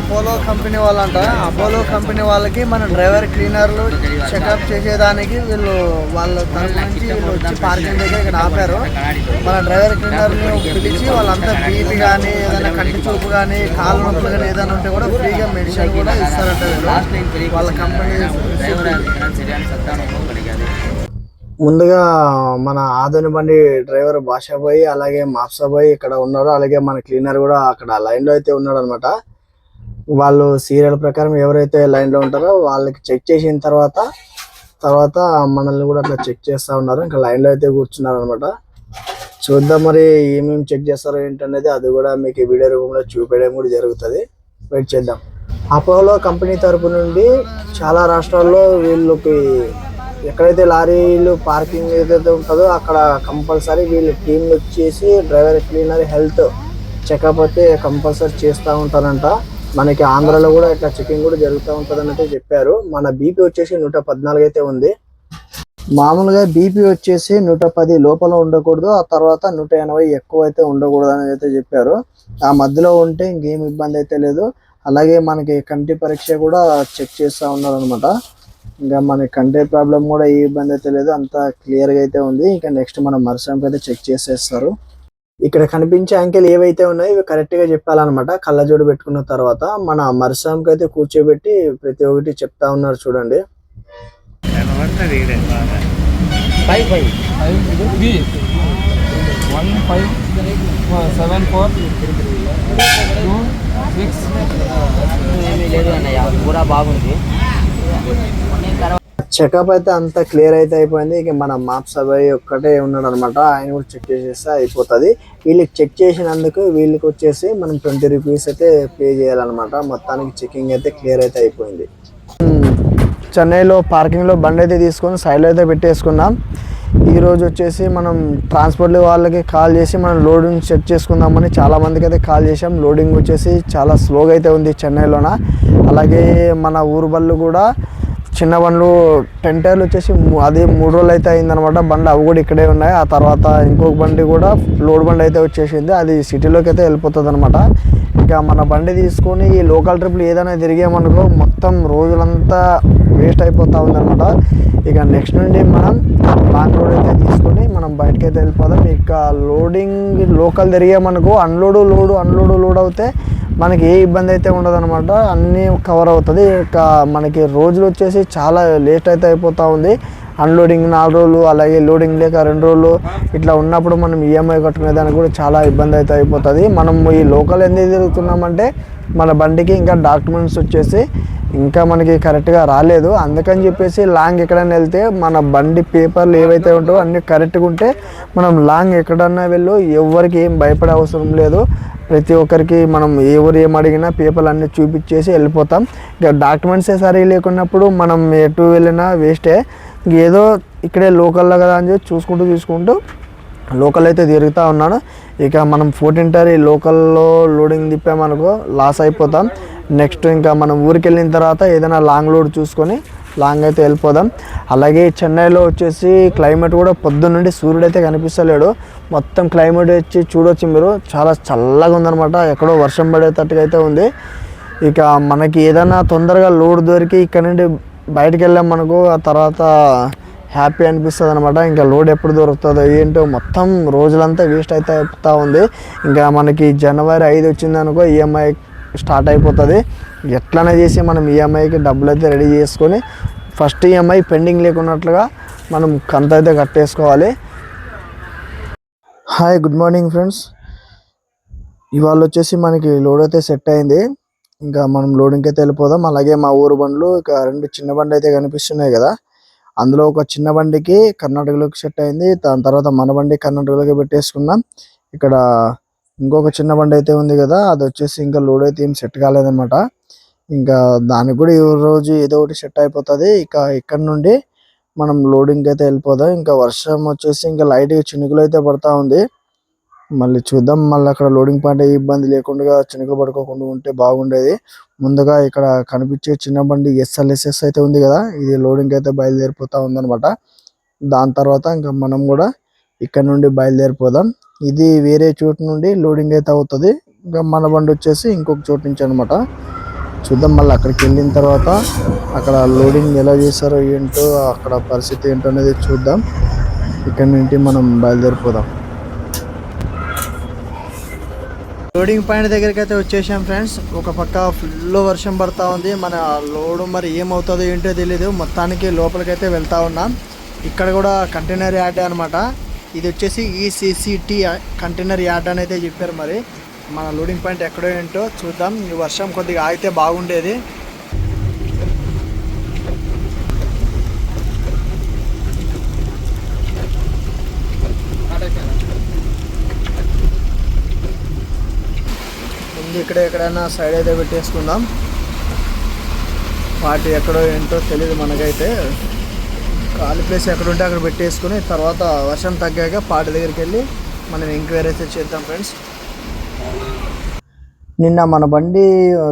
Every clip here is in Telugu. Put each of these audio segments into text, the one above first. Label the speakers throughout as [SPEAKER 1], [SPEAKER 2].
[SPEAKER 1] అపోలో కంపెనీ వాళ్ళంట. అపోలో కంపెనీ వాళ్ళకి మన డ్రైవర్ క్లీనర్లు చెకప్ చేసేదానికి వీళ్ళు వాళ్ళ తరపు నుంచి వీళ్ళు వచ్చి పార్కింగ్ దగ్గర ఇక్కడ ఆపారు. మన డ్రైవర్ క్లీనర్ని పిలిచి వాళ్ళంతా బీపీ కానీ ఏదైనా కంటి చూపు కానీ కాళ్ళు నొప్పులు కానీ ఏదైనా ఉంటే కూడా ఫ్రీగా మెడిసిన్ కూడా ఇస్తారంట వీళ్ళు. వాళ్ళ కంపెనీ ముందుగా మన ఆదోని బండి డ్రైవర్ భాషాబాయ్ అలాగే మాప్సాబాయ్ ఇక్కడ ఉన్నారు. అలాగే మన క్లీనర్ కూడా అక్కడ లైన్లో అయితే ఉన్నాడు అనమాట వాళ్ళు సీరియల్ ప్రకారం ఎవరైతే లైన్లో ఉంటారో వాళ్ళకి చెక్ చేసిన తర్వాత తర్వాత మనల్ని కూడా అట్లా చెక్ చేస్తూ ఉన్నారు. ఇంకా లైన్లో అయితే కూర్చున్నారు అనమాట చూద్దాం మరి ఏమేమి చెక్ చేస్తారో ఏంటనేది అది కూడా మీకు వీడియో రూపంలో చూపించడం కూడా జరుగుతుంది. వెయిట్ చేద్దాం. అపోలో కంపెనీ తరపు నుండి చాలా రాష్ట్రాల్లో వీళ్ళకి ఎక్కడైతే లారీలు పార్కింగ్ ఏదైతే ఉంటుందో అక్కడ కంపల్సరీ వీళ్ళు టీంలు వచ్చేసి డ్రైవర్ క్లీనర్ హెల్త్ చెకప్ అయితే కంపల్సరీ చేస్తూ ఉంటారంట. మనకి ఆంధ్రాలో కూడా ఇట్లా చెకింగ్ కూడా జరుగుతూ ఉంటుందని అయితే చెప్పారు. మన బీపీ వచ్చేసి నూట పద్నాలుగు అయితే ఉంది. మామూలుగా బీపీ వచ్చేసి నూట పది లోపల ఉండకూడదు ఆ తర్వాత నూట ఎనభై ఎక్కువ అయితే ఉండకూడదు అని అయితే చెప్పారు. ఆ మధ్యలో ఉంటే ఇంకేం ఇబ్బంది అయితే లేదు. అలాగే మనకి కంటి పరీక్ష కూడా చెక్ చేస్తూ ఉన్నారు అనమాట ఇంకా మనకి కంటి ప్రాబ్లం కూడా ఏ ఇబ్బంది అయితే లేదు అంతా క్లియర్గా అయితే ఉంది. ఇంకా నెక్స్ట్ మనం మరుసంకి అయితే చెక్ చేసేస్తారు. ఇక్కడ కనిపించే అంకెలు ఏవైతే ఉన్నాయో ఇవి కరెక్ట్గా చెప్పాలన్నమాట. కళ్ళజోడు పెట్టుకున్న తర్వాత మన మరుసంకి అయితే కూర్చోబెట్టి ప్రతి ఒక్కటి చెప్తా ఉన్నారు చూడండి.
[SPEAKER 2] Five five
[SPEAKER 3] five B one five seven four two six
[SPEAKER 2] ఏమీ లేదు అన్నయ్య. కూడా బాగుంది.
[SPEAKER 1] చెకప్ అయితే అంత క్లియర్ అయితే అయిపోయింది. ఇక మన మాప్స్ అబ్బాయి ఒక్కటే ఉన్నాడు అనమాట ఆయన కూడా చెక్ చేసేస్తే అయిపోతుంది. వీళ్ళకి చెక్ చేసినందుకు వీళ్ళకి వచ్చేసి మనం ట్వంటీ రూపీస్ అయితే పే చేయాలన్నమాట. మొత్తానికి చెకింగ్ అయితే క్లియర్ అయితే అయిపోయింది. చెన్నైలో పార్కింగ్లో బండి అయితే తీసుకొని సైడ్లో అయితే పెట్టేసుకున్నాం. ఈరోజు వచ్చేసి మనం ట్రాన్స్పోర్ట్ వాళ్ళకి కాల్ చేసి మనం లోడింగ్ సెట్ చేసుకుందామని చాలామందికి అయితే కాల్ చేసాం లోడింగ్ వచ్చేసి చాలా స్లోగా అయితే ఉంది చెన్నైలోన. అలాగే మన ఊరు బళ్ళు కూడా చిన్న బండ్లు టెన్ టైర్లు వచ్చేసి అది మూడు రోజులు అయితే అయిందనమాట. బండి అవి కూడా ఇక్కడే ఉన్నాయి. ఆ తర్వాత ఇంకొక బండి కూడా లోడ్ బండి అయితే వచ్చేసింది. అది సిటీలోకి అయితే వెళ్ళిపోతుంది అనమాట ఇంకా మన బండి తీసుకొని ఈ లోకల్ ట్రిప్లు ఏదైనా తిరిగామనుకో మొత్తం రోజులంతా వేస్ట్ అయిపోతూ ఉందన్నమాట ఇక నెక్స్ట్ నుండి మనం లాంగ్ రోడ్ అయితే తీసుకొని మనం బయటకి అయితే వెళ్ళిపోదాం. ఇక లోడింగ్ లోకల్ తిరిగామనుకో అన్లోడు లోడు అన్లోడు లోడ్ అవుతే మనకి ఏ ఇబ్బంది అయితే ఉండదు అనమాట అన్నీ కవర్ అవుతుంది. ఇక మనకి రోజులు వచ్చేసి చాలా లేట్ అయితే అయిపోతూ ఉంది. అన్లోడింగ్ నాలుగు రోజులు అలాగే లోడింగ్ లేక రెండు రోజులు ఇట్లా ఉన్నప్పుడు మనం ఈఎంఐ కట్టుకునే దానికి కూడా చాలా ఇబ్బంది అయితే అయిపోతుంది. మనం ఈ లోకల్ ఎందుకు తిరుగుతున్నామంటే మన బండికి ఇంకా డాక్యుమెంట్స్ వచ్చేసి ఇంకా మనకి కరెక్ట్గా రాలేదు. అందుకని చెప్పేసి లాంగ్ ఎక్కడైనా వెళ్తే మన బండి పేపర్లు ఏవైతే ఉంటాయో అన్నీ కరెక్ట్గా ఉంటే మనం లాంగ్ ఎక్కడన్నా వెళ్ళు ఎవరికి ఏం భయపడే అవసరం లేదు. ప్రతి ఒక్కరికి మనం ఎవరు ఏం అడిగినా పేపర్లు అన్నీ చూపించేసి వెళ్ళిపోతాం. ఇక డాక్యుమెంట్సే సరి లేకున్నప్పుడు మనం ఎటు వెళ్ళినా వేస్టే ఏదో ఇక్కడే లోకల్లో కదా అని చెప్పి చూసుకుంటూ చూసుకుంటూ లోకల్ అయితే తిరుగుతూ ఉన్నాను. ఇక మనం ఫోర్టీన్ టైర్ ఈ లోకల్లో లోడింగ్ తిప్పామనుకో లాస్ అయిపోతాం. నెక్స్ట్ ఇంకా మనం ఊరికి వెళ్ళిన తర్వాత ఏదైనా లాంగ్ లోడ్ చూసుకొని లాంగ్ అయితే వెళ్ళిపోదాం. అలాగే చెన్నైలో వచ్చేసి క్లైమేట్ కూడా పొద్దున్న నుండి సూర్యుడు అయితే కనిపిస్తలేడు. మొత్తం క్లైమేట్ వచ్చి చూడొచ్చు మీరు. చాలా చల్లగా ఉందన్నమాట. ఎక్కడో వర్షం పడేటట్టుగా అయితే ఉంది. ఇక మనకి ఏదైనా తొందరగా లోడ్ దొరికి ఇక్కడ నుండి బయటకు వెళ్ళాం ఆ తర్వాత హ్యాపీ అనిపిస్తుంది అనమాట ఇంకా లోడ్ ఎప్పుడు దొరుకుతుందో ఏంటో మొత్తం రోజులంతా వేస్ట్ అయితే అయిపోతూ ఉంది. ఇంకా మనకి జనవరి ఐదు వచ్చింది అనుకో ఈఎంఐ స్టార్ట్ అయిపోతుంది. ఎట్లనే చేసి మనం ఈఎంఐకి డబ్బులు అయితే రెడీ చేసుకొని ఫస్ట్ ఈఎంఐ పెండింగ్ లేకున్నట్లుగా మనం కంత అయితే కట్టేసుకోవాలి. Hi good morning friends. ఇవాళ వచ్చేసి మనకి లోడ్ అయితే సెట్ అయింది. ఇంకా మనం లోడింగ్కి అయితే వెళ్ళిపోదాం. అలాగే మా ఊరు బండ్లు ఇక రెండు చిన్న బండి అయితే కనిపిస్తున్నాయి కదా. అందులో ఒక చిన్న బండికి కర్ణాటకలోకి సెట్ అయింది. దాని తర్వాత మన బండి కర్ణాటకలోకి పెట్టేసుకున్నాం ఇక్కడ ఇంకొక చిన్న బండి అయితే ఉంది కదా అది వచ్చేసి ఇంకా లోడ్ అయితే ఏం సెట్ కాలేదన్నమాట. ఇంకా దానికి కూడా ఈ రోజు ఏదో ఒకటి సెట్ అయిపోతుంది. ఇక ఇక్కడ నుండి మనం లోడింగ్ అయితే వెళ్ళిపోదాం. ఇంకా వర్షం వచ్చేసి ఇంకా లైట్గా చినుకులు అయితే పడతా ఉంది. మళ్ళీ చూద్దాం. మళ్ళీ అక్కడ లోడింగ్ పాయింట్ ఇబ్బంది లేకుండా చినుకులు పడుకోకుండా ఉంటే బాగుండేది. ముందుగా ఇక్కడ కనిపించే చిన్న బండి ఎస్ఎల్ఎస్ఎస్ అయితే ఉంది కదా ఇది లోడింగ్ అయితే బయలుదేరిపోతా ఉందనమాట దాని తర్వాత ఇంకా మనం కూడా ఇక్కడ నుండి బయలుదేరిపోదాం. ఇది వేరే చోటు నుండి లోడింగ్ అయితే అవుతుంది. ఇంకా మన బండి వచ్చేసి ఇంకొక చోటు నుంచి అనమాట చూద్దాం మళ్ళీ అక్కడికి వెళ్ళిన తర్వాత అక్కడ లోడింగ్ ఎలా చేస్తారో ఏంటో అక్కడ పరిస్థితి ఏంటో అనేది చూద్దాం. ఇక్కడ నుండి మనం బయలుదేరిపోదాం. లోడింగ్ పాయింట్ దగ్గరికి అయితే వచ్చేసాం ఫ్రెండ్స్. ఒక పక్క ఫుల్ వర్షం పడతా ఉంది. మన లోడ్ మరి ఏమవుతుందో ఏంటో తెలియదు మొత్తానికి లోపలికైతే వెళ్తా ఉన్నాం. ఇక్కడ కూడా కంటైనర్ యార్డ్ అనమాట ఇది వచ్చేసి ఈసీసీటీ కంటైనర్ యార్డ్ అని అయితే చెప్పారు మరి. మన లోడింగ్ పాయింట్ ఎక్కడో ఏంటో చూద్దాం. ఈ వర్షం కొద్దిగా ఆగితే బాగుండేది. ఇక్కడ ఎక్కడైనా సైడ్ అయితే పెట్టేసుకుందాం. వాటి ఎక్కడో ఏంటో తెలియదు మనకైతే. ఖాళీ ప్లేస్ ఎక్కడ ఉంటే అక్కడ పెట్టేసుకుని తర్వాత వర్షం తగ్గాక పాటి దగ్గరికి వెళ్ళి మనం ఎంక్వైరీ అయితే చేద్దాం ఫ్రెండ్స్ నిన్న మన బండి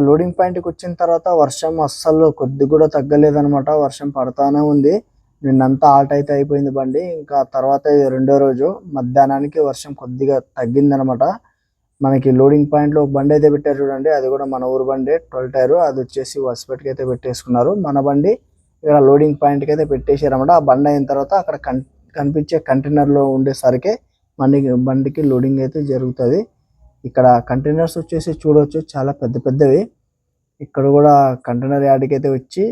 [SPEAKER 1] లోడింగ్ పాయింట్కి వచ్చిన తర్వాత వర్షం అస్సలు కొద్ది కూడా తగ్గలేదనమాట వర్షం పడతానే ఉంది. నిన్నంతా ఆట అయితే అయిపోయింది బండి. ఇంకా తర్వాత రెండో రోజు మధ్యాహ్నానికి వర్షం కొద్దిగా తగ్గిందనమాట మనకి లోడింగ్ పాయింట్లో ఒక బండి అయితే పెట్టారు చూడండి. అది కూడా మన ఊరు బండి ట్వెల్వ్ టైర్. అది వచ్చేసి వసపెట్కి అయితే పెట్టేసుకున్నారు. మన బండి ఇక్కడ లోడింగ్ పాయింట్కి అయితే పెట్టేశారన్నమాట. ఆ బండి అయిన తర్వాత అక్కడ కన్ కనిపించే కంటైనర్లో ఉండేసరికి మనకి బండికి లోడింగ్ అయితే జరుగుతుంది. ఇక్కడ కంటైనర్స్ వచ్చేసి చూడవచ్చు చాలా పెద్ద పెద్దవి. ఇక్కడ కూడా కంటైనర్ యార్డ్కి అయితే వచ్చి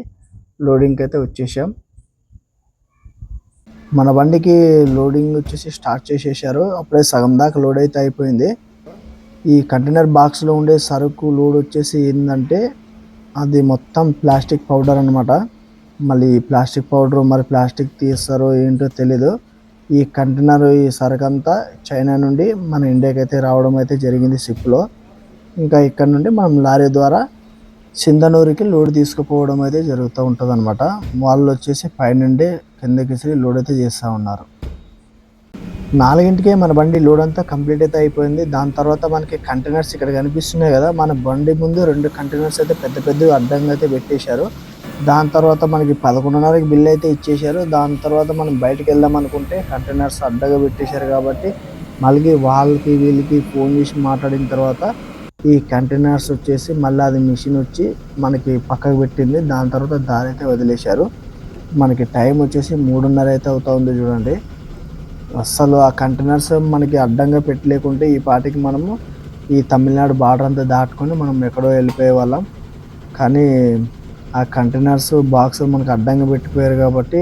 [SPEAKER 1] లోడింగ్కి అయితే వచ్చేసాం. మన బండికి లోడింగ్ వచ్చేసి స్టార్ట్ చేసేసారు. అప్పుడే సగం దాకా లోడ్ అయితే అయిపోయింది. ఈ కంటైనర్ బాక్స్లో ఉండే సరుకు లోడ్ వచ్చేసి ఏంటంటే అది మొత్తం ప్లాస్టిక్ పౌడర్ అనమాట మళ్ళీ ప్లాస్టిక్ పౌడర్ మరి ప్లాస్టిక్ తీస్తారో ఏంటో తెలీదు. ఈ కంటైనర్ ఈ సరుకు అంతా చైనా నుండి మన ఇండియాకి అయితే రావడం అయితే జరిగింది షిప్లో. ఇంకా ఇక్కడ నుండి మనం లారీ ద్వారా చిందనూరికి లోడ్ తీసుకుపోవడం అయితే జరుగుతూ ఉంటుంది అనమాట వాళ్ళు వచ్చేసి పైనుండి కిందకి లోడ్ అయితే చేస్తూ ఉన్నారు. నాలుగింటికే మన బండి లోడ్ అంతా కంప్లీట్ అయితే అయిపోయింది. దాని తర్వాత మనకి కంటైనర్స్ ఇక్కడ కనిపిస్తున్నాయి కదా మన బండి ముందు రెండు కంటైనర్స్ అయితే పెద్ద పెద్ద అడ్డంగా అయితే పెట్టేశారు. దాని తర్వాత మనకి పదకొండున్నరకి బిల్ అయితే ఇచ్చేశారు. దాని తర్వాత మనం బయటకు వెళ్దాం అనుకుంటే కంటైనర్స్ అడ్డగా పెట్టేశారు కాబట్టి మళ్ళీ వాళ్ళకి వీళ్ళకి ఫోన్ చేసి మాట్లాడిన తర్వాత ఈ కంటైనర్స్ వచ్చేసి మళ్ళీ అది మిషన్ వచ్చి మనకి పక్కకు పెట్టింది. దాని తర్వాత దారి అయితే వదిలేశారు. మనకి టైం వచ్చేసి మూడున్నర అయితే అవుతా ఉంది చూడండి. అస్సలు ఆ కంటైనర్స్ మనకి అడ్డంగా పెట్టలేకుంటే ఈ పాటికి మనము ఈ తమిళనాడు బార్డర్ అంతా దాటుకొని మనం ఎక్కడో వెళ్ళిపోయే వాళ్ళం. కానీ ఆ కంటైనర్స్ బాక్స్ మనకు అడ్డంగా పెట్టిపోయారు కాబట్టి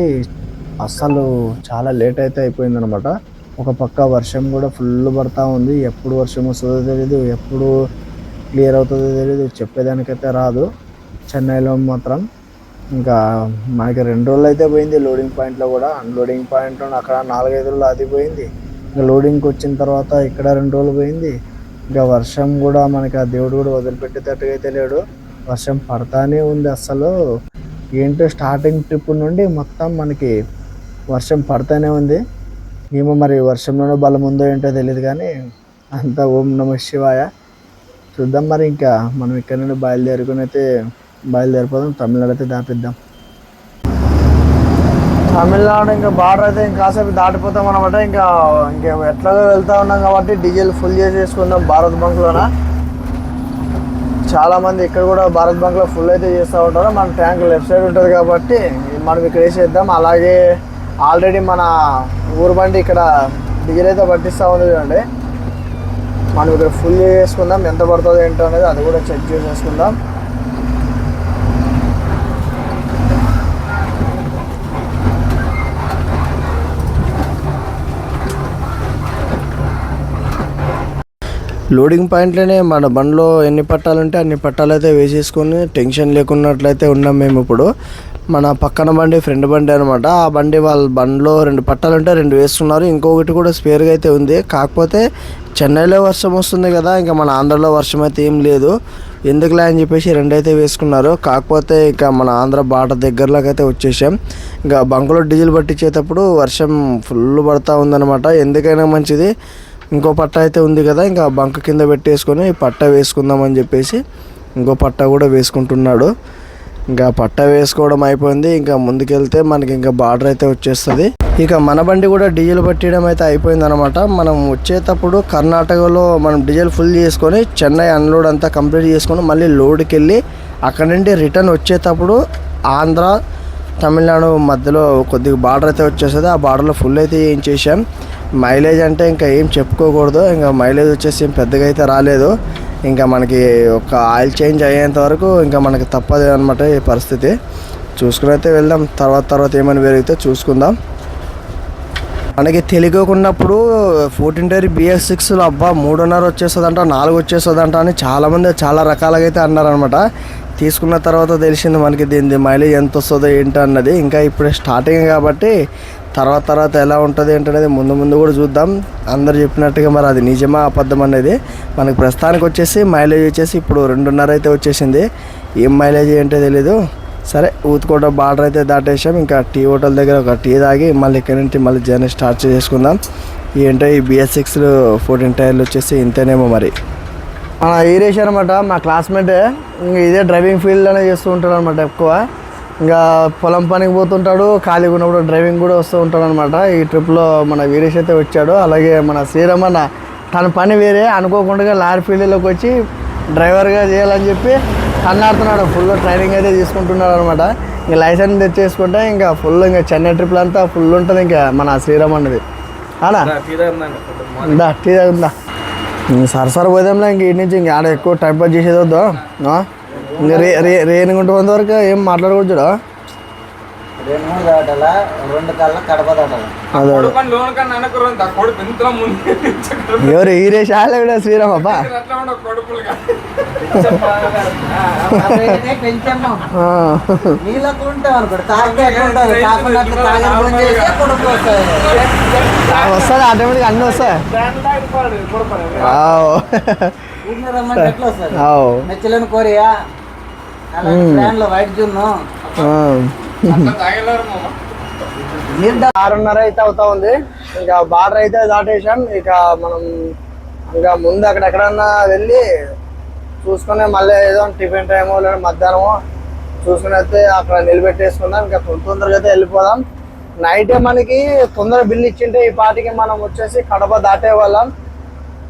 [SPEAKER 1] అస్సలు చాలా లేట్ అయితే అయిపోయింది అనమాట ఒక పక్క వర్షం కూడా ఫుల్ పడతా ఉంది. ఎప్పుడు వర్షం వస్తుందో తెలియదు ఎప్పుడు క్లియర్ అవుతుందో తెలియదు చెప్పేదానికైతే రాదు. చెన్నైలో మాత్రం ఇంకా మనకి రెండు రోజులు అయితే పోయింది లోడింగ్ పాయింట్లో కూడా. అన్లోడింగ్ పాయింట్లో అక్కడ నాలుగైదు రోజులు అది పోయింది. ఇంకా లోడింగ్కి వచ్చిన తర్వాత ఇక్కడ రెండు రోజులు పోయింది. ఇంకా వర్షం కూడా మనకి ఆ దేవుడు కూడా వదిలిపెట్టేటట్టుగా అయితే లేడు. వర్షం పడతానే ఉంది అస్సలు. ఏంటో స్టార్టింగ్ ట్రిప్ నుండి మొత్తం మనకి వర్షం పడతానే ఉంది. ఏమో మరి వర్షంలోనే బలం ఉందో ఏంటో తెలియదు కానీ అంతా ఓం నమ శివాయ. చూద్దాం మరి ఇంకా మనం ఇక్కడ నుండి బయలుదేరుకుని అయితే బయలుదేరిపోదాం తమిళనాడు అయితే దాటిద్దాం తమిళనాడు ఇంకా బార్డర్ అయితే ఇంకా కాసేపు దాటిపోతాం అనమాట ఇంకా ఇంకా ఎట్లాగో వెళ్తా ఉన్నాం కాబట్టి డీజిల్ ఫుల్ చేసేసుకుందాం భారత్ బంక్లోన చాలామంది ఇక్కడ కూడా భారత్ బంక్లో ఫుల్ అయితే చేస్తూ ఉంటారు. మన ట్యాంక్ లెఫ్ట్ సైడ్ ఉంటుంది కాబట్టి మనం ఇక్కడ వేసేద్దాం. అలాగే ఆల్రెడీ మన ఊరు బండి ఇక్కడ డీజిల్ అయితే పట్టిస్తూ ఉంది చూడండి. మనం ఇక్కడ ఫుల్ చేసుకుందాం ఎంత పడుతుందో ఏంటో అనేది అది కూడా చెక్ చేసేసుకుందాం. లోడింగ్ పాయింట్లోనే మన బండిలో ఎన్ని పట్టాలంటే అన్ని పట్టాలు అయితే వేసేసుకొని టెన్షన్ లేకున్నట్లయితే ఉన్నాం మేము ఇప్పుడు. మన పక్కన బండి ఫ్రెండ్ బండి అనమాట ఆ బండి వాళ్ళ బండిలో రెండు పట్టాలు ఉంటే రెండు వేసుకున్నారు. ఇంకొకటి కూడా స్పేర్గా అయితే ఉంది. కాకపోతే చెన్నైలో వర్షం వస్తుంది కదా ఇంకా మన ఆంధ్రలో వర్షం అయితే ఏం లేదు. ఎందుకులే అని చెప్పేసి రెండు అయితే వేసుకున్నారు. కాకపోతే ఇక మన ఆంధ్ర బాట దగ్గరలోకి అయితే వచ్చేసాం. ఇంకా బంకులో డీజిల్ పట్టించేటప్పుడు వర్షం ఫుల్ పడతా ఉందన్నమాట. ఎందుకైనా మంచిది. ఇంకో పట్ట అయితే ఉంది కదా ఇంకా బంక కింద పెట్టేసుకొని పట్ట వేసుకుందాం అని చెప్పేసి ఇంకో పట్ట కూడా వేసుకుంటున్నాడు. ఇంకా పట్ట వేసుకోవడం అయిపోయింది ఇంకా ముందుకెళ్తే మనకి ఇంకా బార్డర్ అయితే వచ్చేస్తుంది. ఇక మన బండి కూడా డీజిల్ పట్టడం అయితే అయిపోయింది అనమాట మనం వచ్చేటప్పుడు కర్ణాటకలో మనం డీజిల్ ఫుల్ చేసుకొని చెన్నై అన్లోడ్ అంతా కంప్లీట్ చేసుకొని మళ్ళీ లోడ్కి వెళ్ళి అక్కడ నుండి రిటర్న్ వచ్చేటప్పుడు ఆంధ్ర తమిళనాడు మధ్యలో కొద్దిగా బార్డర్ అయితే వచ్చేస్తుంది. ఆ బార్డర్లో ఫుల్ అయితే ఏం చేసాం మైలేజ్ అంటే ఇంకా ఏం చెప్పుకోకూడదు. ఇంకా మైలేజ్ వచ్చేసి ఏం పెద్దగా అయితే రాలేదు. ఇంకా మనకి ఒక ఆయిల్ చేంజ్ అయ్యేంత వరకు ఇంకా మనకి తప్పదు అనమాట ఈ పరిస్థితి. చూసుకుని అయితే వెళ్దాం. తర్వాత తర్వాత ఏమైనా పెరిగితే చూసుకుందాం. మనకి తెలియకున్నప్పుడు ఫోర్టీన్ టైర్ బిఎస్ సిక్స్లో అబ్బా మూడున్నర వచ్చేస్తుందంట నాలుగు వచ్చేస్తుందంట అని చాలామంది చాలా రకాలుగా అయితే అన్నారనమాట తీసుకున్న తర్వాత తెలిసింది మనకి దీని మైలేజ్ ఎంత వస్తుందో ఏంటి అన్నది. ఇంకా ఇప్పుడే స్టార్టింగ్ కాబట్టి తర్వాత తర్వాత ఎలా ఉంటుంది ఏంటనేది ముందు ముందు కూడా చూద్దాం. అందరు చెప్పినట్టుగా మరి అది నిజమా అబద్ధం అనేది మనకి ప్రస్తుతానికి వచ్చేసి మైలేజ్ వచ్చేసి ఇప్పుడు రెండున్నర అయితే వచ్చేసింది. ఏం మైలేజ్ ఏంటో తెలీదు. సరే ఊతుకోట బార్డర్ అయితే దాటేసాం ఇంకా టీ హోటల్ దగ్గర ఒక టీ తాగి మళ్ళీ ఇక్కడ నుంచి మళ్ళీ జర్నీ స్టార్ట్ చేసుకుందాం. ఏంటో ఈ బిఎస్ సిక్స్ ఫోర్టీన్ టైర్లు వచ్చేసి ఇంతేనేమో మరి. మన ఈరేష్ అనమాట మా క్లాస్మేట్ ఇంకా ఇదే డ్రైవింగ్ ఫీల్డ్లోనే చేస్తూ ఉంటాడు అనమాట ఎక్కువ. ఇంకా పొలం పనికి పోతుంటాడు ఖాళీగా ఉన్నప్పుడు డ్రైవింగ్ కూడా వస్తూ ఉంటాడు అనమాట ఈ ట్రిప్లో మన వీరేష్ అయితే వచ్చాడు. అలాగే మన శ్రీరమణ తన పని వేరే అనుకోకుండా లారీ ఫీల్డ్లోకి వచ్చి డ్రైవర్గా చేయాలని చెప్పి అన్నాడుతున్నాడు ఫుల్ ట్రైనింగ్ అయితే తీసుకుంటున్నాడు అనమాట ఇంకా లైసెన్స్ తెచ్చేసుకుంటే ఇంకా ఫుల్ ఇంకా చెన్నై ట్రిప్లు అంతా ఫుల్ ఉంటుంది ఇంకా మన శ్రీరమణది అనా ఉందా టీ ఉందా సరసర పోదాంలే ఇంక ఇంటి నుంచి ఇంక ఆడ ఎక్కువ టైం పాస్ చేసేది వద్దు? ఇంకా రే రే రేణిగుంట వరకు ఏం మాట్లాడకూడదు
[SPEAKER 2] రెండు మూడు దాటాల రెండు కళ్ళ కడప దాటాల.
[SPEAKER 1] ఎవరు
[SPEAKER 2] చేస్తే కొడుకు వస్తుంది
[SPEAKER 1] ఆటోమేటిక్ అన్నీ వస్తాయి.
[SPEAKER 2] మెచ్చలేని కోరియా? వైట్ జున్ను.
[SPEAKER 1] ఆరున్నర అయితే అవుతా ఉంది. ఇంకా బార్డర్ అయితే దాటేసాం ఇక మనం ఇంకా ముందు అక్కడ ఎక్కడన్నా వెళ్ళి చూసుకుని మళ్ళీ ఏదో టిఫిన్ టైమో లేదా మధ్యాహ్నమో చూసుకుని అయితే అక్కడ నిలబెట్టేసుకుందాం ఇంకా తొందరగా అయితే వెళ్ళిపోదాం. నైట్ మనకి తొందర బిల్లు ఇచ్చింటే ఈ పాటికి మనం వచ్చేసి కడప దాటే వాళ్ళం.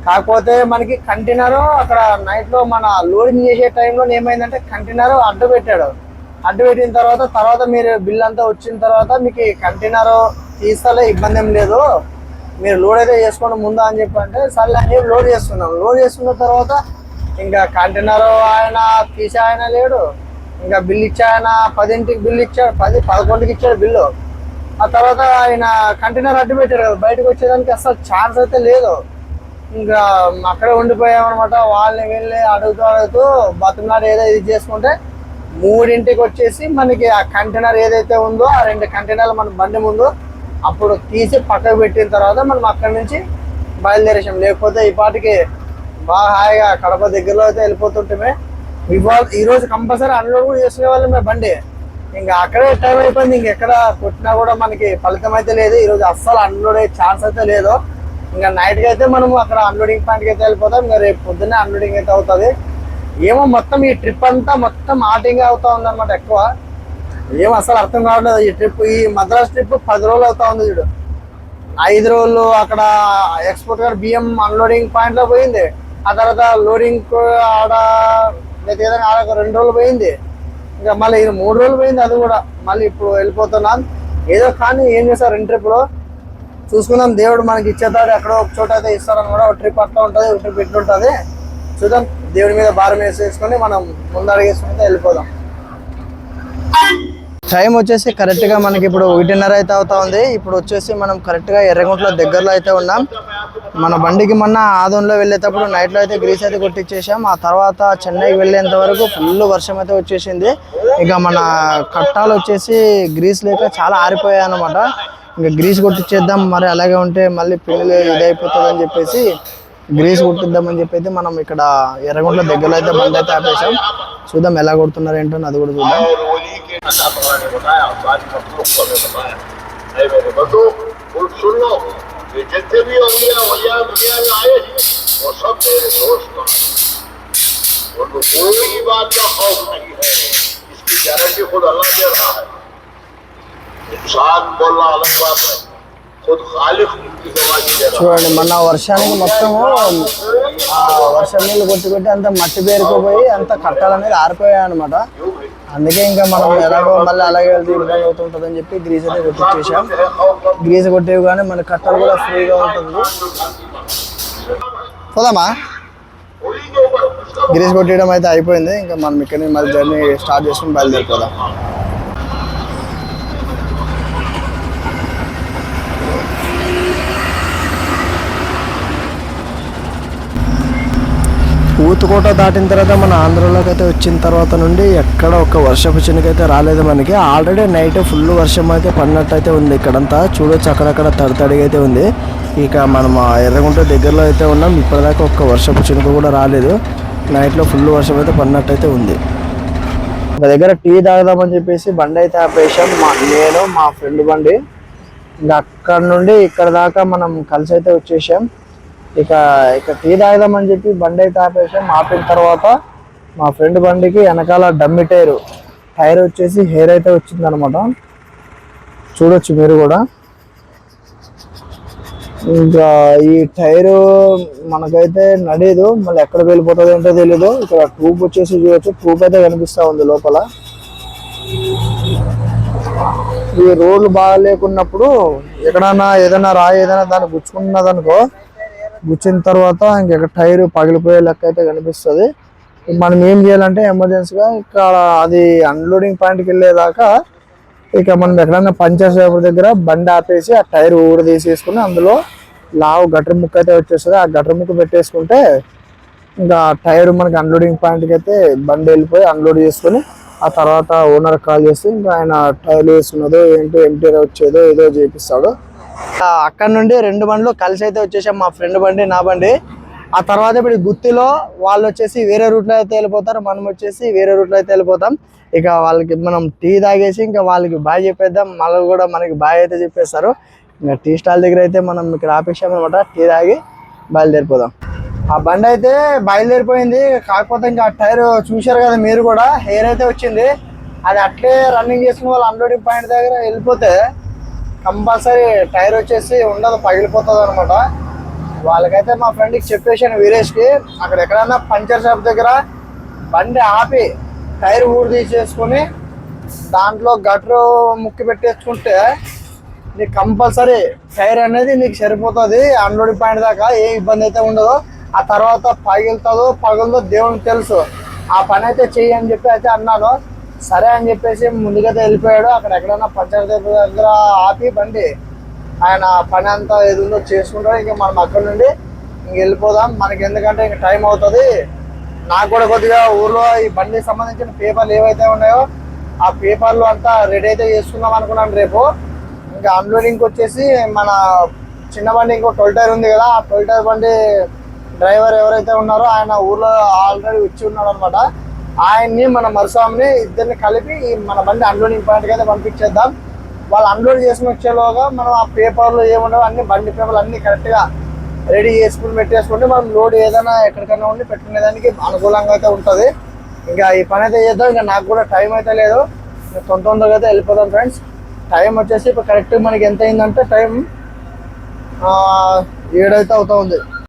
[SPEAKER 1] కాకపోతే మనకి కంటైనర్ అక్కడ నైట్లో మన లోడింగ్ చేసే టైంలో ఏమైందంటే కంటైనర్ అడ్డు పెట్టాడు. అడ్డు పెట్టిన తర్వాత తర్వాత మీరు బిల్ అంతా వచ్చిన తర్వాత మీకు కంటైనర్ తీస్తాలే ఇబ్బంది ఏం లేదు. మీరు లోడ్ అయితే చేసుకోండి ముందా అని చెప్పి అంటే సర్లే అని చెప్పి లోడ్ చేసుకున్నాం. లోడ్ చేసుకున్న తర్వాత ఇంకా కంటైనర్ ఆయన తీసే ఆయన లేడు. ఇంకా బిల్ ఇచ్చే ఆయన పదింటికి బిల్ ఇచ్చాడు పది పదకొండుకి ఇచ్చాడు బిల్లు. ఆ తర్వాత ఆయన కంటైనర్ అడ్డు పెట్టాడు కదా బయటకు వచ్చేదానికి అసలు ఛాన్స్ అయితే లేదు. ఇంకా అక్కడే ఉండిపోయామన్నమాట. వాళ్ళని వెళ్ళి అడుగుతూ అడుగుతూ బతుకునాడు ఏదో ఇది చేసుకుంటే మూడింటికి వచ్చేసి మనకి ఆ కంటైనర్ ఏదైతే ఉందో ఆ రెండు కంటైనర్లు మన బండి ముందు అప్పుడు తీసి పక్కకు పెట్టిన తర్వాత మనం అక్కడి నుంచి బయలుదేరేసాం. లేకపోతే ఈ పాటికి బాగా హాయిగా కడప దగ్గరలో అయితే వెళ్ళిపోతుంటే ఇవాళ ఈరోజు కంపల్సరీ అన్లోడ్ కూడా చేసుకునే వాళ్ళం మేము బండి. ఇంకా అక్కడే టైం అయిపోయింది. ఇంకెక్కడ కొట్టినా కూడా మనకి ఫలితం అయితే లేదు. ఈరోజు అస్సలు అన్లోడ్ అయ్యే ఛాన్స్ అయితే లేదు. ఇంకా నైట్కి అయితే మనం అక్కడ అన్లోడింగ్ పాయింట్కి అయితే వెళ్ళిపోతాం. ఇంకా రేపు పొద్దున్నే అన్లోడింగ్ అయితే అవుతుంది. ఏమో మొత్తం ఈ ట్రిప్ అంతా మొత్తం ఆటింగ్ అవుతా ఉందన్నమాట ఎక్కువ. ఏం అసలు అర్థం కావట్లేదు ఈ ట్రిప్ ఈ మద్రాస్ ట్రిప్ పది రోజులు అవుతా ఉంది చూడు. ఐదు రోజులు అక్కడ ఎక్స్పోర్ట్ గారు బియ్యం అన్లోడింగ్ పాయింట్లో పోయింది. ఆ తర్వాత లోడింగ్ ఆడ లేదా ఏదైనా ఆడ ఒక రెండు రోజులు పోయింది. ఇంకా మళ్ళీ ఇది మూడు రోజులు పోయింది అది కూడా. మళ్ళీ ఇప్పుడు వెళ్ళిపోతున్నాను ఏదో కానీ ఏం చేస్తారు రెండు ట్రిప్లో చూసుకుందాం. దేవుడు మనకి ఇచ్చేతాడు ఎక్కడో ఒక చోట అయితే ఇస్తారని కూడా ఒక ట్రిప్ అట్లా ఉంటుంది. ఒక ట్రిప్ ఇట్లా ఉంటుంది చూద్దాం. దేవుడి మీద భారం వేసేసుకొని మనం ముందడుగేసుకుని వెళ్ళిపోదాం. టైం వచ్చేసి కరెక్ట్గా మనకి ఇప్పుడు ఒకటిన్నర అయితే అవుతా ఉంది. ఇప్పుడు వచ్చేసి మనం కరెక్ట్గా ఎర్రగుంట్లో దగ్గరలో అయితే ఉన్నాం. మన బండికి మొన్న ఆదంలో వెళ్ళేటప్పుడు నైట్లో అయితే గ్రీస్ అయితే కొట్టించేసాం ఆ తర్వాత చెన్నైకి వెళ్ళేంత వరకు ఫుల్ వర్షం అయితే వచ్చేసింది. ఇక మన కట్టాలు వచ్చేసి గ్రీస్ లేక చాలా ఆరిపోయాయి అనమాట ఇంకా గ్రీస్ కొట్టించేద్దాం మరి అలాగే ఉంటే మళ్ళీ పిల్లలు ఇదైపోతుంది అని చెప్పేసి గ్రీస్ కొట్టిద్దామని చెప్పి మనం ఇక్కడ ఎర్రగుంట్ల దగ్గరలో అయితే బండి అయితే ఆపేసాం చూద్దాం ఎలా కొడుతున్నారు ఏంటో అది కూడా చూద్దాం
[SPEAKER 4] और ये के खाना बनाने बताया बाजी मखलूक को हमें बताया नहीं मेरे बंधु कुल सुन लो ये जितने भी अलिया वलिया दुनिया में आए हैं वो सब मेरे दोस्त हैं उनको कोई बात का खौफ नहीं है इसकी गारंटी खुद अल्लाह दे रहा है इंसान बोलना अलग बात है
[SPEAKER 1] చూడండి మొన్న వర్షానికి మొత్తము వర్షం నీళ్ళు కొట్టి కొట్టి అంత మట్టి పేరుకుపోయి అంత కట్టలు అనేది ఆరిపోయాయి అనమాట అందుకే ఇంకా మనం ఎలాగో మళ్ళీ అలాగే వెళ్తే ఇబ్బంది అవుతుంటుంది అని చెప్పి గ్రీజ్ అనేది కొట్టించేసాం గ్రీజ్ కొట్టేవి కానీ మన కట్టలు కూడా ఫ్రీగా ఉంటుంది. పోదామా? గ్రీజ్ కొట్టేయడం అయితే అయిపోయింది. ఇంకా మనం ఇక్కడ మళ్ళీ జర్నీ స్టార్ట్ చేసుకుని బయలుదేరిపోదాం. ఊతుకోట దాటిన తర్వాత మన ఆంధ్రలోకి అయితే వచ్చిన తర్వాత నుండి ఎక్కడ ఒక వర్షపు చినుక అయితే రాలేదు మనకి. ఆల్రెడీ నైట్ ఫుల్ వర్షం అయితే పడినట్టు అయితే ఉంది ఇక్కడంతా. చూడొచ్చు అక్కడక్కడ తడితడిగా అయితే ఉంది. ఇక మనం ఎర్రగుంట దగ్గరలో అయితే ఉన్నాం. ఇప్పటిదాకా ఒక్క వర్షపు చినుక కూడా రాలేదు. నైట్లో ఫుల్ వర్షం అయితే పడినట్టు ఉంది. ఒక దగ్గర టీ తాగుదామని చెప్పేసి బండి అయితే ఆపేసాం మా నేను మా ఫ్రెండ్ బండి. ఇంకా అక్కడ నుండి ఇక్కడ దాకా మనం కలిసి అయితే వచ్చేసాం. ఇక ఇక టీ తాగుదామని చెప్పి బండి అయితే ఆపేసాం. ఆపిన తర్వాత మా ఫ్రెండ్ బండికి వెనకాల డమ్మి టైర్. టైర్ వచ్చేసి హెయిర్ అయితే వచ్చింది అనమాట చూడొచ్చు మీరు కూడా. ఇంకా ఈ టైరు మనకైతే నడీదు. మళ్ళీ ఎక్కడ వెళ్ళిపోతుంది ఏంటో తెలీదు. ఇక్కడ ట్యూబ్ వచ్చేసి చూడొచ్చు. ట్యూబ్ అయితే కనిపిస్తా ఉంది లోపల. ఈ రోడ్లు బాగా లేకున్నప్పుడు ఎక్కడన్నా ఏదైనా రాయి ఏదైనా దాన్ని గుచ్చుకున్నదనుకో గుచ్చిన తర్వాత ఇంక టైర్ పగిలిపోయే లెక్క అయితే కనిపిస్తుంది. మనం ఏం చేయాలంటే ఎమర్జెన్సీగా ఇక్కడ అది అన్లోడింగ్ పాయింట్కి వెళ్ళేదాకా ఇక మనం ఎక్కడన్నా పంచర్ షాప్ దగ్గర బండి ఆపేసి ఆ టైర్ ఊరు తీసేసుకుని అందులో లావు గటర్ ముక్క అయితే వచ్చేస్తుంది. ఆ గటర్ ముక్క పెట్టేసుకుంటే ఇంకా టైర్ మనకి అన్లోడింగ్ పాయింట్కి అయితే బండి వెళ్ళిపోయి అన్లోడ్ చేసుకొని ఆ తర్వాత ఓనర్ కాల్ చేసి ఇంకా ఆయన టైర్ వేసుకున్నదో ఏంటో ఎంటీ వచ్చేదో ఏదో చేపిస్తాడు. అక్కడ నుండి రెండు బండ్లు కలిసి అయితే వచ్చేసాం మా ఫ్రెండ్ బండి నా బండి. ఆ తర్వాత ఇప్పుడు గుత్తిలో వాళ్ళు వచ్చేసి వేరే రూట్లో అయితే వెళ్ళిపోతారు మనం వచ్చేసి వేరే రూట్లో అయితే వెళ్ళిపోతాం. ఇక వాళ్ళకి మనం టీ తాగేసి ఇంకా వాళ్ళకి బాయ్ చెప్పేద్దాం మళ్ళీ కూడా మనకి బాయ్ అయితే చెప్పేస్తారు. ఇంకా టీ స్టాల్ దగ్గర అయితే మనం ఇక్కడ ఆపేసాం అనమాట టీ తాగి బయలుదేరిపోదాం. ఆ బండి అయితే బయలుదేరిపోయింది కాకపోతే ఇంకా టైర్ చూశారు కదా మీరు కూడా హెయిర్ అయితే వచ్చింది. అది అట్లే రన్నింగ్ చేసుకుని వాళ్ళు అన్లోడింగ్ పాయింట్ దగ్గర వెళ్ళిపోతే కంపల్సరీ టైర్ వచ్చేసి ఉండదు పగిలిపోతుంది అనమాట వాళ్ళకైతే మా ఫ్రెండ్కి చెప్పేసాను వీరేష్కి అక్కడ ఎక్కడన్నా పంచర్ షాప్ దగ్గర బండి ఆపి టైర్ ఊరు తీసేసుకొని దాంట్లో గట్రు ముక్కి పెట్టేసుకుంటే నీకు కంపల్సరీ టైర్ అనేది నీకు సరిపోతుంది అన్లోడింగ్ పాయింట్ దాకా ఏ ఇబ్బంది అయితే ఉండదు. ఆ తర్వాత పగిలుతుందో పగులుదో దేవునికి తెలుసు. ఆ పని అయితే చెయ్యి అని చెప్పి అయితే అన్నాను. సరే అని చెప్పేసి ముందుకైతే వెళ్ళిపోయాడు. అక్కడ ఎక్కడైనా పంచాయతీ దగ్గర ఆపి బండి ఆయన పని అంతా ఏది ఉందో చేసుకుంటాడు. ఇంకా మనం అక్కడ నుండి ఇంక వెళ్ళిపోదాం. మనకి ఎందుకంటే ఇంక టైం అవుతుంది. నాకు కూడా కొద్దిగా ఊర్లో ఈ బండికి సంబంధించిన పేపర్లు ఏవైతే ఉన్నాయో ఆ పేపర్లు అంతా రెడీ అయితే చేసుకుందాం అనుకున్నాను రేపు. ఇంకా అన్లోడింగ్కి వచ్చేసి మన చిన్న బండి ఇంకో ట్వెల్ టైర్ ఉంది కదా ఆ ట్వెల్ టైర్ బండి డ్రైవర్ ఎవరైతే ఉన్నారో ఆయన ఊర్లో ఆల్రెడీ వచ్చి ఉన్నాడు అనమాట ఆయన్ని మన మరుస్వామిని ఇద్దరిని కలిపి మన బండి అన్లోడింగ్ పాయింట్కి అయితే పంపించేద్దాం. వాళ్ళు అన్లోడ్ చేసుకుని వచ్చేలోగా మనం ఆ పేపర్లు ఏముండవు అన్ని బండి పేపర్లు అన్ని కరెక్ట్గా రెడీ చేసుకుని పెట్టేసుకుంటే మనం లోడ్ ఏదైనా ఎక్కడికైనా ఉండి పెట్టుకునేదానికి అనుకూలంగా అయితే ఉంటుంది. ఇంకా ఈ పని అయితే చేద్దాం. ఇంకా నాకు కూడా టైం అయితే లేదు. ఇంకా తొందర తొందరగా అయితే వెళ్ళిపోతాం ఫ్రెండ్స్ టైం వచ్చేసి ఇప్పుడు కరెక్ట్ మనకి ఎంత అయిందంటే టైం ఏడైతే అవుతా ఉంది.